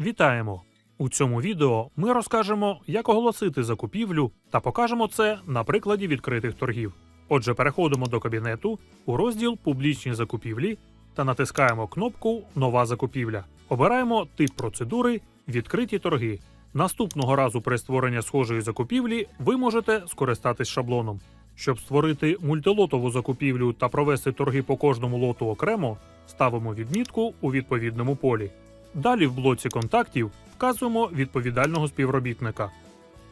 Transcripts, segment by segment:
Вітаємо! У цьому відео ми розкажемо, як оголосити закупівлю та покажемо це на прикладі відкритих торгів. Отже, переходимо до кабінету у розділ Публічні закупівлі та натискаємо кнопку Нова закупівля. Обираємо тип процедури Відкриті торги. Наступного разу при створенні схожої закупівлі ви можете скористатись шаблоном. Щоб створити мультилотову закупівлю та провести торги по кожному лоту окремо, ставимо відмітку у відповідному полі. Далі в блоці контактів вказуємо відповідального співробітника.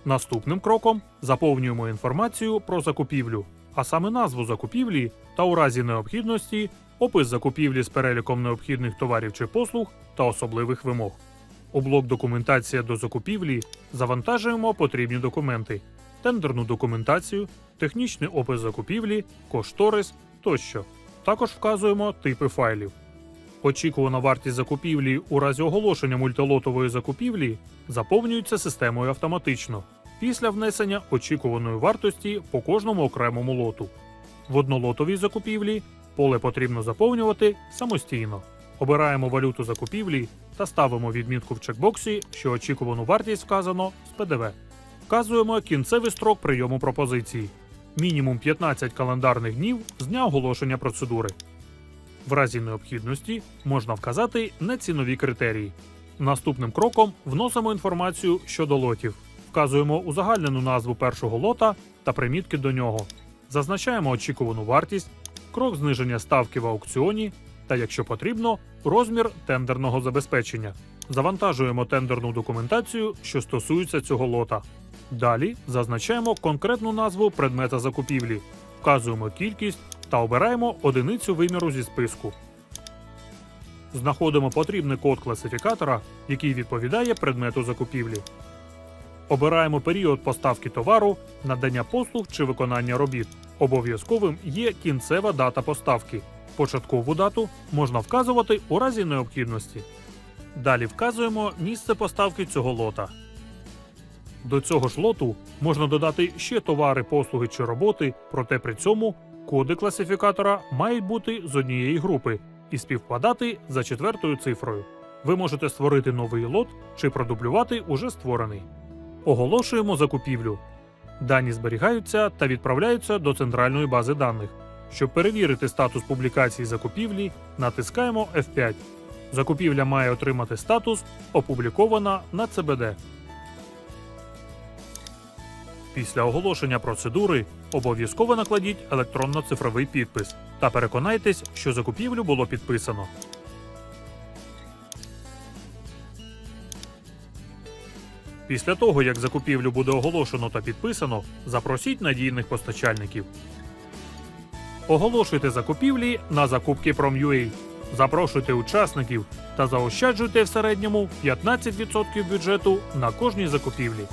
Наступним кроком заповнюємо інформацію про закупівлю, а саме назву закупівлі та у разі необхідності опис закупівлі з переліком необхідних товарів чи послуг та особливих вимог. У блок Документація до закупівлі завантажуємо потрібні документи, тендерну документацію, технічний опис закупівлі, кошторис тощо. Також вказуємо типи файлів. Очікувана вартість закупівлі у разі оголошення мультилотової закупівлі заповнюється системою автоматично після внесення очікуваної вартості по кожному окремому лоту. В однолотовій закупівлі поле потрібно заповнювати самостійно. Обираємо валюту закупівлі та ставимо відмітку в чекбоксі, що очікувану вартість вказано з ПДВ. Вказуємо кінцевий строк прийому пропозиції мінімум 15 календарних днів з дня оголошення процедури. В разі необхідності можна вказати нецінові критерії. Наступним кроком вносимо інформацію щодо лотів. Вказуємо узагальнену назву першого лота та примітки до нього. Зазначаємо очікувану вартість, крок зниження ставки в аукціоні та, якщо потрібно, розмір тендерного забезпечення. Завантажуємо тендерну документацію, що стосується цього лота. Далі зазначаємо конкретну назву предмета закупівлі, вказуємо кількість та обираємо одиницю виміру зі списку. Знаходимо потрібний код класифікатора, який відповідає предмету закупівлі. Обираємо період поставки товару, надання послуг чи виконання робіт. Обов'язковим є кінцева дата поставки. Початкову дату можна вказувати у разі необхідності. Далі вказуємо місце поставки цього лота. До цього ж лоту можна додати ще товари, послуги чи роботи, проте при цьому коди класифікатора мають бути з однієї групи і співпадати за четвертою цифрою. Ви можете створити новий лот чи продублювати уже створений. Оголошуємо закупівлю. Дані зберігаються та відправляються до центральної бази даних. Щоб перевірити статус публікації закупівлі, натискаємо F5. Закупівля має отримати статус Опублікована на ЦБД. Після оголошення процедури обов'язково накладіть електронно-цифровий підпис та переконайтесь, що закупівлю було підписано. Після того, як закупівлю буде оголошено та підписано, запросіть надійних постачальників. Оголошуйте закупівлі на закупки Prom.ua. Запрошуйте учасників та заощаджуйте в середньому 15% бюджету на кожній закупівлі.